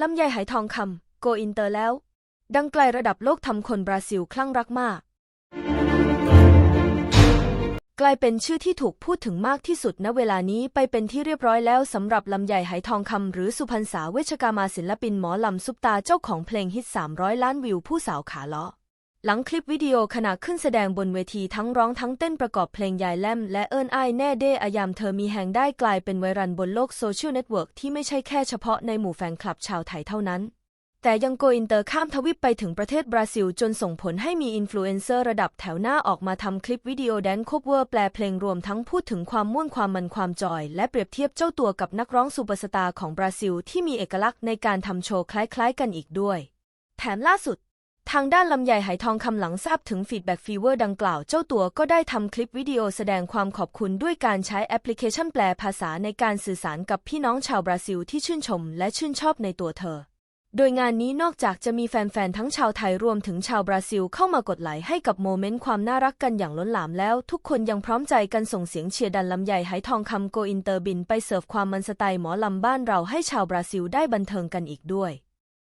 ลำไยหายทองคำโกอินเตอร์แล้ว ดังไกลระดับโลกทำคนบราซิลคลั่งรักมาก กลายเป็นชื่อที่ถูกพูดถึงมากที่สุดณเวลานี้ไปเป็นที่เรียบร้อยแล้วสำหรับลำไยหายทองคำหรือสุพรรณษาเวชกามาศิลปินหมอลำซุปตาเจ้าของเพลงฮิต 300 ล้านวิวผู้สาวขาเลาะ หลังคลิปวิดีโอขณะขึ้นแสดงบนเวทีทั้งร้องทั้งเต้นประกอบเพลงยายแลมและเอิ้นอ้ายแน่เด้อายามเธอมีแหงได้กลายเป็นไวรัลบนโลกโซเชียลเน็ตเวิร์กที่ไม่ใช่แค่เฉพาะในหมู่แฟนคลับชาวไทยเท่านั้น แต่ยังโกอินเตอร์ข้ามทวีปไปถึงประเทศบราซิลจนส่งผลให้มีอินฟลูเอนเซอร์ระดับแถวหน้าออกมาทำคลิปวิดีโอแดนซ์คบเวอร์แปลเพลงรวมทั้งพูดถึงความม่วนความมันความจอย และเปรียบเทียบเจ้าตัวกับนักร้องซูเปอร์สตาร์ของบราซิลที่มีเอกลักษณ์ในการทำโชว์คล้ายๆ กันอีกด้วย แถมล่าสุด ทางด้านลำไยไหายทองคำหลังทราบถึงฟีดแบ็กฟีเวอร์ดังกล่าวเจ้าตัวก็ได้ทำคลิปวิดีโอแสดงความขอบคุณด้วยการใช้แอปพลิเคชันแปลภาษาในการสื่อสารกับพี่น้องชาวบราซิลที่ชื่นชมและชื่นชอบในตัวเธอ โดยงานนี้นอกจากจะมีแฟนๆ ทั้งชาวไทยรวมถึงชาวบราซิลเข้ามากดไลค์ให้กับโมเมนต์ความน่ารักกันอย่างล้นหลามแล้ว ทุกคนยังพร้อมใจกันส่งเสียงเชียร์ดันลำไยไหายทองคำโกอินเตอร์บินไปเสิร์ฟความมันสไตล์หมอลำบ้านเราให้ชาวบราซิลได้บันเทิงกันอีกด้วย